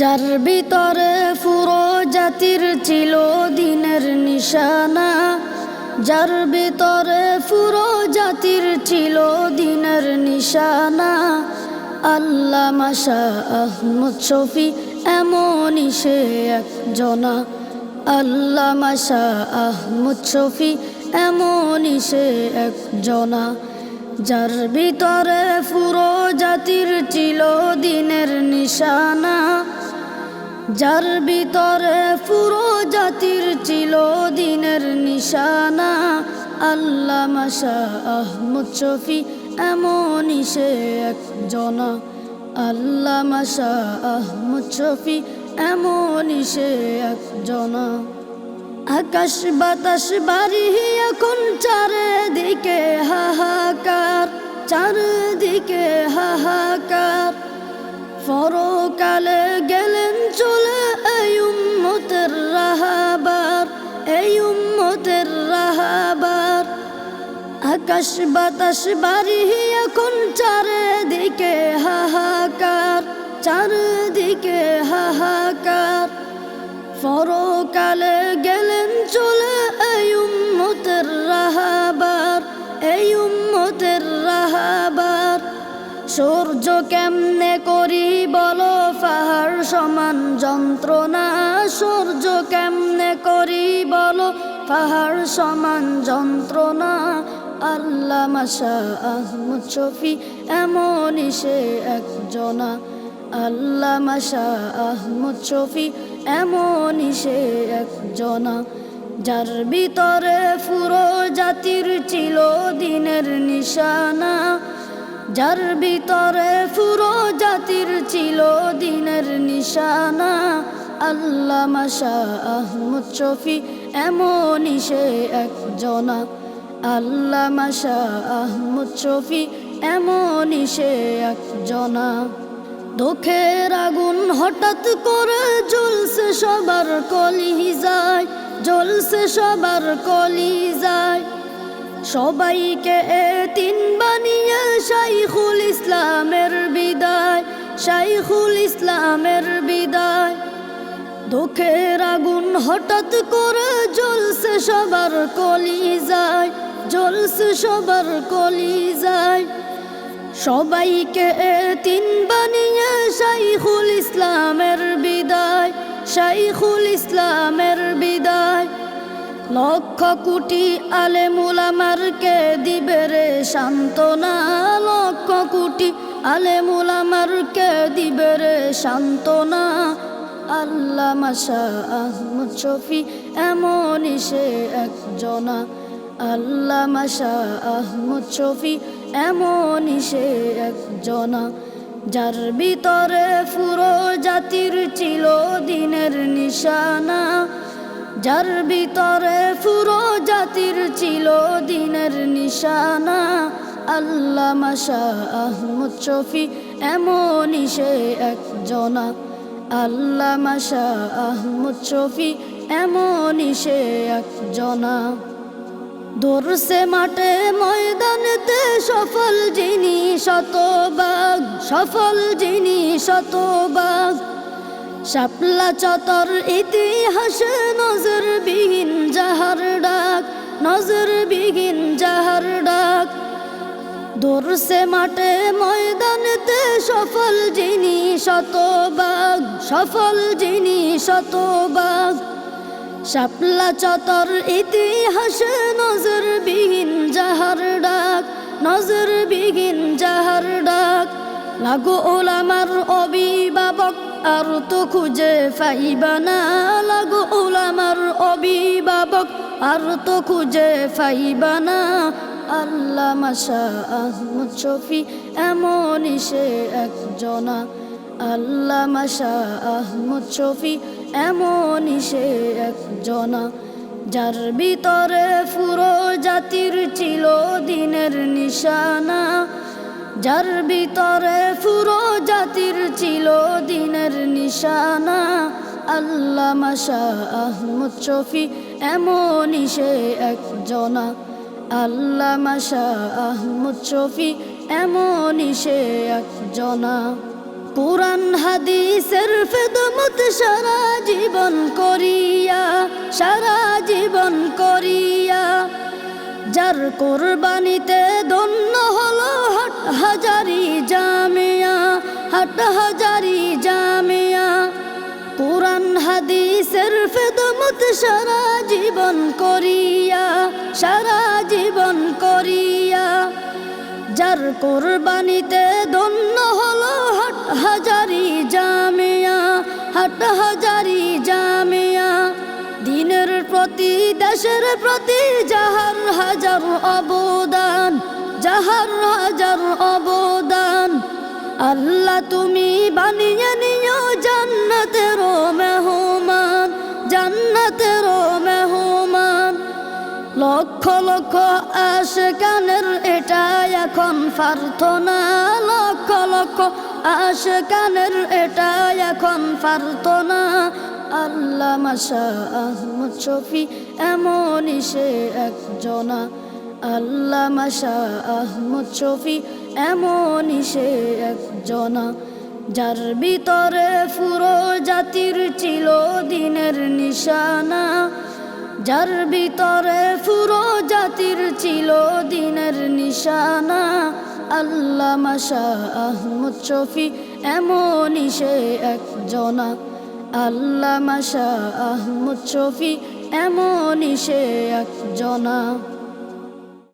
যার ভিতরে ফুরো জাতির ছিল দিনের নিশানা, যার ভিতরে ফুরো জাতির ছিল দিনের নিশানা। আল্লাহ মাশা আহমদ শফি এমনই সে একজনা। আল্লাহ মাশা আহমদ শফি এমনই সে একজনা। যার ভিতরে ফুরো জাতির ছিল দিনের নিশানা যার ভিতরে পুরো জাতির ছিল দিনের নিশানা। আল্লাহ মাশা আহমদ শফি এমনই সে একজনা আল্লাহ মাশা আহমদ শফি এমনই সে একজনা আকাশ বাতাস বাড়ি এখন চারিদিকে হাহাকার চারিদিকে হাহাকার। পরকালে গেলেন চলে এই উম্মতের রাহাবার এই উম্মতের রাহাবার আকাশ বাতাস বাড়ি এখন চারিদিকে হাহাকার চারিদিকে হাহাকার। পরকালে গেলেন চলে কেমনে করি বলো? পাহাড় সমান যন্ত্রণা, সূর্য কেমনে করি বলো? পাহাড় সমান যন্ত্রণা, আল্লাহ মাশা আহমদ শফি এমনই সে একজনা। আল্লাহ মাশা আহমদ শফি এমনই সে একজনা। যার ভিতরে ফুরো জাতির ছিল দিনের নিশানা যার ভিতরে ফুরো জাতির ছিল দিনের নিশানা। আল্লাহ মাশা আহমদ শফি এমনই সে একজনা। আল্লাহ মাশা আহমদ শফি এমনই সে একজনা। দুঃখের আগুন হঠাৎ করে জ্বলছে সবার কলি যায়, জ্বলছে সবার কলি যায়। সবাইকে এ তিন বানিয়ে শাইখুল ইসলামের বিদায়, শাইখুল ইসলামের বিদায়। দুঃখের আগুন হঠাৎ করে জ্বলছে সবার কলি যায় জ্বলছে সবার কলি যায় সবাইকে তিন বানিয়ে শাইখুল ইসলামের বিদায়, শাইখুল ইসলামের বিদায়। লক্ষ কোটি আলে মুলামারকে দিবে রে সান্ত্বনা। লক্ষ কোটি আলে মুলামারকে দিবে রে সান্ত্বনা। আল্লাহ মাশা আহমদ শফি এমনই সে একজনা। আল্লাহ মাশা আহমদ শফি এমনই সে একজনা। যার ভিতরে পুরো জাতির ছিল দিনের নিশানা। যার ভিতরে পুরো জাতির ছিল দিনের নিশানা। আল্লাহ মাশা আহমদ শফি, এমনই সে একজনা আল্লাহ মাশা আহমদ শফি, এমনই সে একজনা দৌড়ছে মাঠে ময়দানেতে সফল যিনি শতবাগ সফল যিনি শতবাগ শাপলা চতর ইতিহাসে নজর বিহীন যাহার ডাক নজর বিহীন যাহার ডাক। দৌড়ছে মাঠে ময়দানেতে সফল যিনি শতবাগ সফল যিনি শতবাগ শাপলা চতর ইতিহাসে নজর বিহীন যাহার ডাক নজর বিহীন যাহার ডাক। লাগো ওলামার অভিভাবক আর তো খুঁজে পাইবা না? লাগো ওলামার অভিভাবক আর তো খুঁজে পাইবা না? আল্লাহ মাশা আহমদ শফি এমনই সে একজনা। আল্লাহ মাশা আহমদ শফি এমনই সে একজনা। যার ভিতরে পুরো জাতির ছিল দিনের নিশানা। যার ভিতরে ফুরো জাতির ছিল দিনের নিশানা। আল্লাহ মাশা আহমদ শফি এমনই সে একজনা আল্লাহ মাশা আহমদ শফি এমনই সে একজনা কোরআন, হাদিসের ফেদম খেদমত সারা জীবন করিয়া, সারা জীবন করিয়া, যার কোরবানিতে ধন্য হলো হাজারি জামিয়া, হাট হাজারি জামিয়া। কোরআন, হাদিসের ফেদমত সারা জীবন করিয়া, সারা জীবন করিয়া। যার কোরবানিতে ধন্য হলো হাট হাজারি জামিয়া, হাট হাজারি জামিয়া। দিনের প্রতি, দেশের প্রতি যাহার হাজার অবদান যাহার হাজার অবদান, আল্লাহ তুমি বানিয়ে নিও জান্নাতের মেহমান জান্নাতের মেহমান। লক্ষ লক্ষ আশকানের এটা এখন প্রার্থনা, লক্ষ লক্ষ আশকানের এটা এখন প্রার্থনা। আল্লাহ মাসা আহমদ শফি এমনই সে একজনা। আল্লাহ মাসা আহমদ শফি এমনই সে একজনা, যার ভিতরে ফুরো জাতির ছিল দিনের নিশানা। যার ভিতরে ফুরো জাতির ছিল দিনের নিশানা। আল্লাহ মাসা আহমদ শফি এমনই সে একজনা। আল্লাহ মাসা আহমদ শফি এমনই সে একজনা।